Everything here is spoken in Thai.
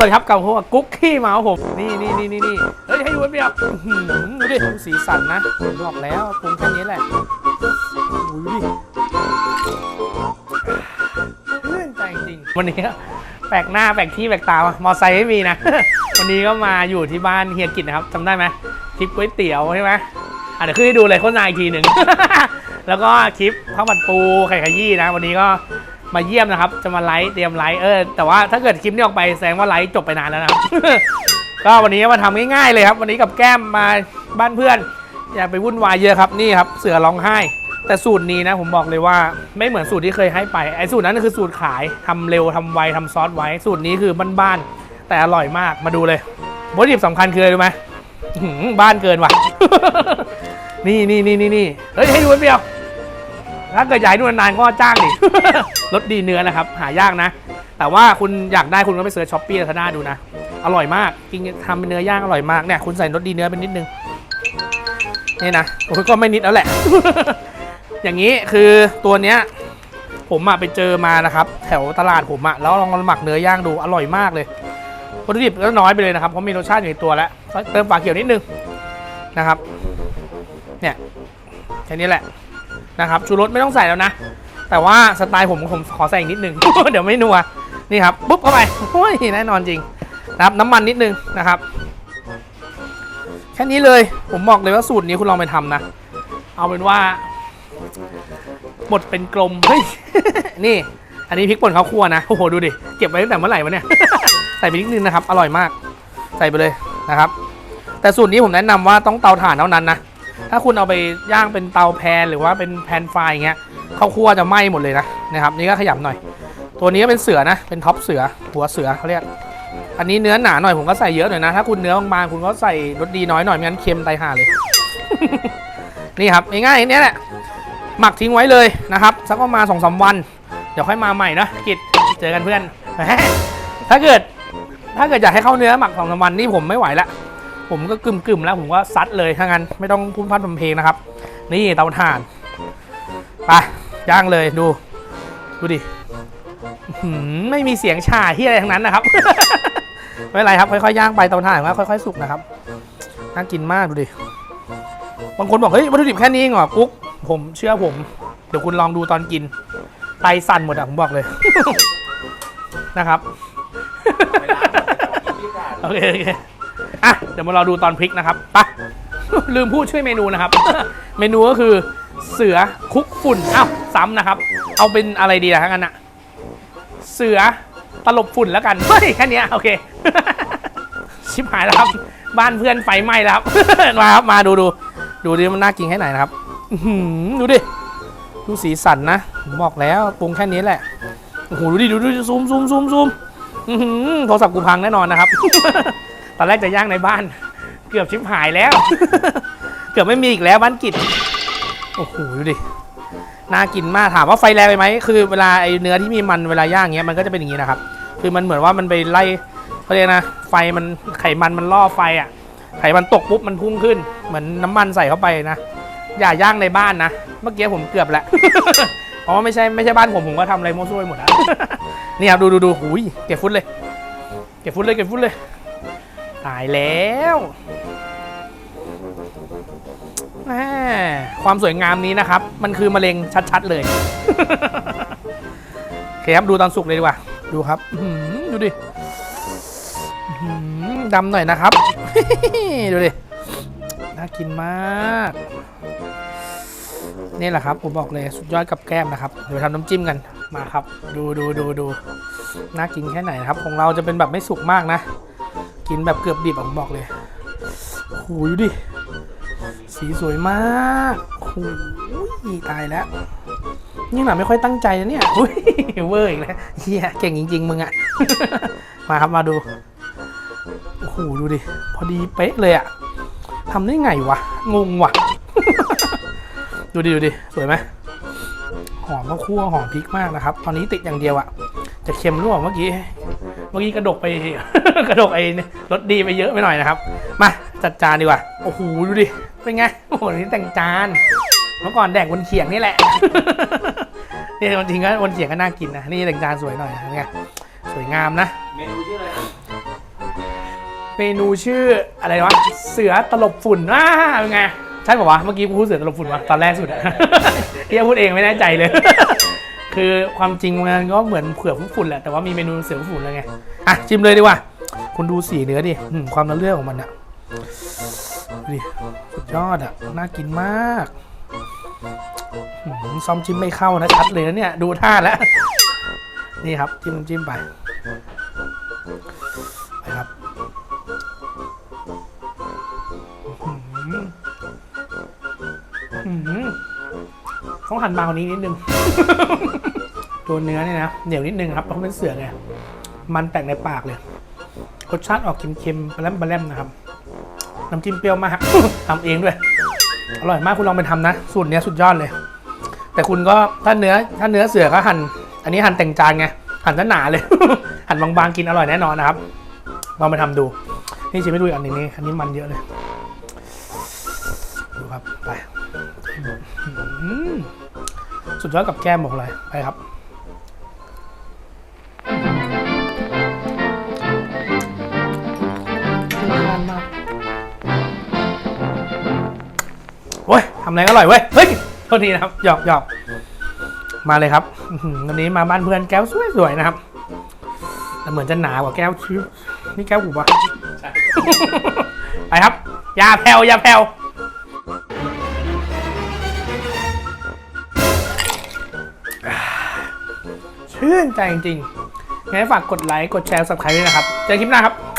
สวัสดีครับกับผมกุ๊กขี้เมาผม นี่นี่นี่นี่นี่เฮ้ยให้ดูเปรียบดูดิสีสันนะผมบอกแล้วปรุงแค่นี้แหละโอ้ยดูดิเลื่อนใจจริงวันนี้แปลกหน้าแปลกที่แปลกตามามอไซค์ไม่มีนะ วันนี้ก็มาอยู่ที่บ้านเฮียกิจนะครับจำได้ไหมคลิปก๋วยเตี๋ยวใช่ไหมอะเดี๋ยวขึ้นให้ดูเลยโฆษณาอีกทีหนึ่งแล้วก็คลิปข้าวผัดปูไข่ขยี้นะ วันนี้ก็ มาเยี่ยมนะครับ จะมาไลฟ์เตรียมไลฟ์เออแต่ว่าถ้าเกิดคลิปนี้ออกไปแสดงว่าไลฟ์จบไปนานแล้วนะ ก็วันนี้มาทำง่ายๆเลยครับ วันนี้กับแก้มมาบ้านเพื่อน อย่าไปวุ่นวายเยอะครับนี่ครับ เสือร้องไห้ แต่สูตรนี้นะผมบอกเลยว่าไม่เหมือนสูตรที่เคยให้ไปไอ้สูตรนั้นคือสูตรขายทำเร็วทำไวทำซอสไว้ สูตรนี้คือบ้านๆแต่อร่อยมากมาดูเลยวัตถุดิบสำคัญคืออะไรรู้ไหมบ้านเกินว่ะ นี่นี่นี่นี่นี่เฮ้ยให้ดูเปรียว ถ้าเกิดอยากให้ดูนานๆก็จ้างดิ รสดีเนื้อนะครับ หายากนะ แต่ว่าคุณอยากได้คุณก็ไปเสิร์ชช้อปปี้ลาซาด้าดูนะ อร่อยมากกินทำเป็นเนื้อย่างอร่อยมากเนี่ยคุณใส่รสดีเนื้อเป็นนิดนึงนี่นะโอ้ยก็ไม่นิดแล้วแหละ อย่างนี้คือตัวเนี้ยผมอะไปเจอมานะครับ แถวตลาดผมอะแล้วลองมาหมักเนื้อย่างดูอร่อยมากเลยวัตถุดิบก็น้อยไปเลยนะครับเพราะมีรสชาติอยู่ในตัวแล้วเติมฝาเขียวนิดนึงนะครับ เนี่ยแค่นี้แหละ นะครับชูรสไม่ต้องใส่แล้วนะ แต่ว่าสไตล์ผมผมขอใส่อีกนิดนึง เดี๋ยวไม่นัวนี่ครับปุ๊บเข้าไปโอ้ยแน่นอนจริงนะครับน้ำมันนิดนึงนะครับ แค่นี้เลยผมบอกเลยว่าสูตรนี้คุณลองไปทำนะ เอาเป็นว่าบดเป็นกลมเฮ้ยนี่ อันนี้พริกป่นข้าวคั่วนะโอ้โหดูดิเก็บไว้ตั้งแต่เมื่อไหร่วะเนี่ยใส่ไปนิดนึงนะครับ อร่อยมาก ใส่ไปเลยนะครับ แต่สูตรนี้ผมแนะนำว่าต้องเตาถ่านเท่านั้นนะ ถ้าคุณเอาไปย่างเป็นเตาแพนหรือว่าเป็นแพนไฟอย่างเงี้ยข้าวคั่วจะไหม้หมดเลยนะนะครับนี่ก็ขยำหน่อย ตัวนี้ก็เป็นเสือนะเป็นท็อปเสือหัวเสือเขาเรียกอันนี้เนื้อหนาหน่อยผมก็ใส่เยอะหน่อยนะถ้าคุณเนื้อบางๆคุณก็ใส่รสดีน้อยหน่อยไม่งั้นเค็มไตห่าเลย นี่ครับง่ายๆเนี่ยแหละหมักทิ้งไว้เลยนะครับสักประมาณสองสามวัน เดี๋ยวค่อยมาใหม่นะกิจเจอกันเพื่อนถ้าเกิดถ้าเกิดอยากให้เข้าเนื้อหมักสองสามวันนี่ผมไม่ไหวละ ผมก็กึ่มกึมๆแล้วผมก็ซัดเลยถ้างั้นไม่ต้องพุ่มพัดพำเพลงนะครับ นี่เตาถ่านไปย่างเลยดู ดูดิไม่มีเสียงฉ่าที่อะไรทั้งนั้นนะครับ ไม่เป็นไรครับ ค่อยๆย่างไปเตาถ่านก็ค่อยๆสุกนะครับน่ากินมากดูดิบางคนบอกเฮ้ยวัตถุดิบแค่นี้เองเหรอกุ๊กผมเชื่อผม เดี๋ยวคุณลองดูตอนกินไตสั่นหมดอะผมบอกเลยนะครับโอเคโอเค อะเดี๋ยวมารอดูตอนพริกนะครับไปะลืมพูดชื่อเมนูนะครับ เมนูก็คือเสือคุกฝุ่นอ้าวซ้ำนะครับ เอาเป็นอะไรดีล่ะทั้งนั้นอะเสือตลบฝุ่นแล้วกันเฮ้ยแค่นี้โอเค ชิบหายแล้วครับ บ้านเพื่อนไฟไหม้แล้วครับมาครับมาดูดูดูดิมันน่ากินแค่ไหนนะครับหืดูดิดูสีสันนะผมบอกแล้วปรุงแค่นี้แหละโอ้โหดูดิดูดิซูมซูมซูมซูมโทรศัพท์กูพังแน่นอนนะครับ ตอนแรกจะย่างในบ้าน เกือบชิบหายแล้ว เกือบไม่มีอีกแล้วบ้านกิจโอ้โหดูดิน่ากินมากถามว่าไฟแรงไปไหมคือเวลาไอเนื้อที่มีมันเวลาย่างเงี้ยมันก็จะเป็นอย่างนี้นะครับ คือมันเหมือนว่ามันไปไล่เขาเรียกนะไฟมันไขมันมันล่อไฟอะ ไขมันตกปุ๊บมันพุ่งขึ้น เหมือนน้ำมันใส่เข้าไปนะอย่าย่างในบ้านนะเมื่อกี้ผมเกือบแล้วเพราะว่าไม่ใช่ไม่ใช่บ้านผมผมก็ทำอะไรมั่วซั่วไปหมดแล้วนี่ครับดูดูดูหุยเก็บฟุตเลย เก็บฟุตเลยเก็บฟุตเลย ตายแล้วแหมความสวยงามนี้นะครับ มันคือมะเร็งชัดๆเลยโอเคครับดูตอนสุกเลยดีกว่า ดูครับอื้อหือดูดิอื้อหือดำหน่อยนะครับ ดูดิ น่ากินมาก นี่แหละครับ ผมบอกเลยสุดยอดกับแก้มนะครับเดี๋ยวทำน้ำจิ้มกันมาครับ ดูดูดูดูน่ากินแค่ไหนนะครับ ของเราจะเป็นแบบไม่สุกมากนะ กินแบบเกือบดิบอะผมบอกเลยโอ้ยดูดิ สีสวยมากโอ้ยตายแล้วนี่หนาไม่ค่อยตั้งใจนะเนี่ยอุ้ยเวอร์อีกแล้วเฮียเก่งจริง ๆ มึงอะมาครับมาดูโอ้โหดูดิ พอดีเป๊ะเลยอะทำได้ไงวะ งงวะดูดิ ดูดิ สวยไหมหอมข้าวคั่วหอมพริกมากนะครับ ตอนนี้ติดอย่างเดียวอะจะเค็มรือเปล่าเมื่อกี้ เมื่อกี้กระดกไป กระดกไอ้นี่รสดีไปเยอะไปหน่อยนะครับ มาจัดจานดีกว่าโอ้โหดูดิเป็นไงโอ้โหนี่แต่งจานเมื่อก่อนแดกบนเขียงนี่แหละนี่จริงๆก็บนเขียงก็น่ากินนะนี่แต่งจานสวยหน่อยนะไงสวยงามนะ เมนูชื่ออะไรครับเมนูชื่ออะไรวะเสือตลบฝุ่นอ่าเป็นไงใช่ป่าวะเมื่อกี้กูพูดเสือตลบฝุ่นวะตอนแรกสุดอะเฮียพูดเองไม่แน่ใจเลย คือความจริงมันก็เหมือนเผือกฝุ่นแหละ แต่ว่ามีเมนูเสือฝุ่นแล้วไง อะชิมเลยดีกว่า คุณดูสีเนื้อดิอความละเรื่องของมันอะดิสุดยอดอะน่ากินมากอืมซ้อมจิ้มไม่เข้านะชัดเลยนะเนี่ย ดูท่าแล้ว นี่ครับ จิ้มจิ้มไปไปครับอื้อหืออื้อหือต้องหั่นบางกว่านี้นิดนึง ตัวเนื้อเนี่ยนะเหนียวนิดนึงครับเพราะเป็นเสือไงมันแตกในปากเลยรสชาติออกเค็มๆปลาแรมปลมนะครับน้ำจิ้มเปรี้ยวมากทำเองด้วย อร่อยมากคุณลองไปทำนะ สูตรเนี้ยสุดยอดเลย แต่คุณก็ถ้าเนื้อถ้าเนื้อเสือก็หั่นอันนี้หั่นแต่งจานไงหั่นซะหนาเลย หั่นบางๆกินอร่อยแน่นอนนะครับลองไปทำดู นี่ชิมให้ดูอันนึ่งนี่อันนี้มันเยอะเลยดูครับไปสุดยอดกับแก้มบอกเลยไปครับ โอ้ยทำอะไรก็อร่อยเว้ย เฮ้ยโทษทีนะครับ หยอกหยอกมาเลยครับอื้อหือวันนี้มาบ้านเพื่อนแก้วสวยๆนะครับ แต่เหมือนจะหนากว่าแก้วชิวนี่แก้วกูปะไปครับอย่าแผ่วอย่าแผ่วชื่นใจจริงๆงั้นฝากกดไลค์ กดแชร์สับสไครต์ด้วยนะครับ เจอคลิปหน้าครับ